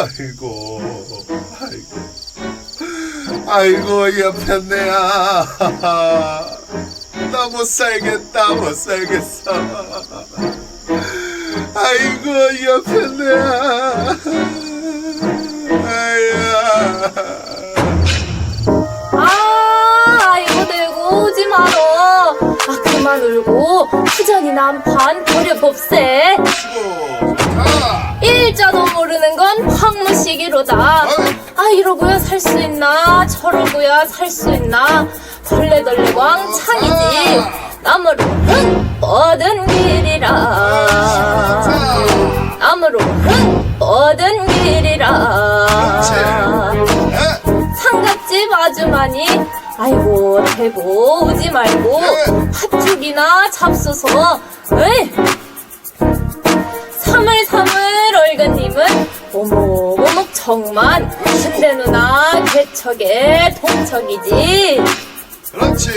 아이고, 아이고, 아이고, 옆에 내야. 나 못 살겠다, 못 살겠어. 아이고, 옆에 내야. 아야. 아, 아이고 들고 오지 말어. 아, 그만 울고 후전이 난판 버려봅세. 아이고, 좋다. 일자도 모르는 건 황무시기로다. 아, 이러고야 살 수 있나? 저러고야 살 수 있나? 걸레덜레광 창이지. 나무로 흥 뻗은 길이라. 나무로 흥 뻗은 길이라. 에? 상갓집 아주머니 아이고 대고 오지 말고 팥죽이나 잡수서 에이 오목 오목 정만 근데 누나 개척의 동척이지. 그렇지.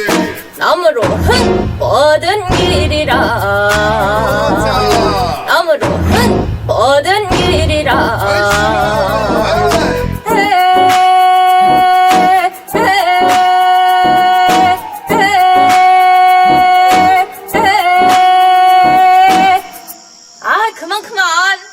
나무로 흥 뻗은 길이라. 나무로 흥 뻗은 길이라. 아, 그만 그만.